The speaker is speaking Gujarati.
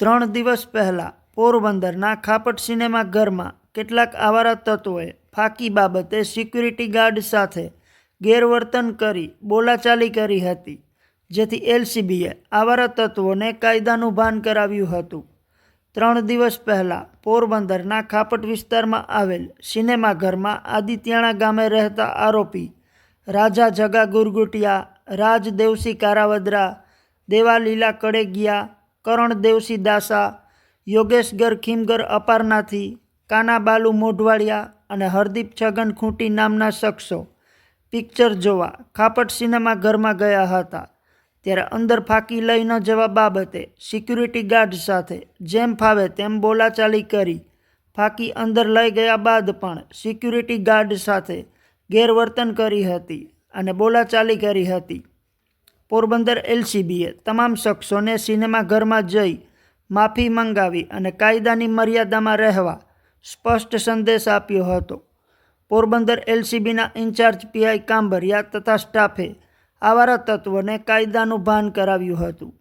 ત્રણ દિવસ પહેલાં પોરબંદરના ખાપટ સિનેમા ઘરમાં કેટલાક આવારા તત્વોએ ફાકી બાબતે સિક્યુરિટી ગાર્ડ સાથે ગેરવર્તન કરી બોલાચાલી કરી હતી, જેથી એલસીબીએ આવારા તત્વોને કાયદાનું ભાન કરાવ્યું હતું. ત્રણ દિવસ પહેલાં પોરબંદરના ખાપટ વિસ્તારમાં આવેલ સિનેમાઘરમાં આદિત્યાણા ગામે રહેતા આરોપી રાજા જગા ગુરગુટિયા, રાજ દેવસી કારાવદરા, દેવાલીલા કડેગિયા કરણ દેવસી દાસા, યોગેશગર ખીમગર અપારનાથી, કાનાબાલુ મોઢવાડિયા અને હરદીપ છગન ખૂંટી નામના શખ્સો. પિક્ચર જોવા ખાપટ સિનેમા ઘરમાં ગયા હતા. ત્યારે અંદર ફાંકી લઈ ન જવા બાબતે સિક્યુરિટી ગાર્ડ સાથે જેમ ફાવે તેમ બોલાચાલી કરી. ફાંકી અંદર લઈ ગયા બાદ પણ સિક્યુરિટી ગાર્ડ સાથે ગેરવર્તન કરી હતી અને બોલાચાલી કરી હતી. પોરબંદર એલસીબીએ તમામ શખ્સોને સિનેમાઘરમાં જઈ માફી મંગાવી અને કાયદાની મર્યાદામાં રહેવા સ્પષ્ટ સંદેશ આપ્યો હતો. પોરબંદર એલસીબીના ઇન્ચાર્જ પીઆઈ કાંબરિયા તથા સ્ટાફે આવારા તત્વોને કાયદાનું ભાન કરાવ્યું હતું.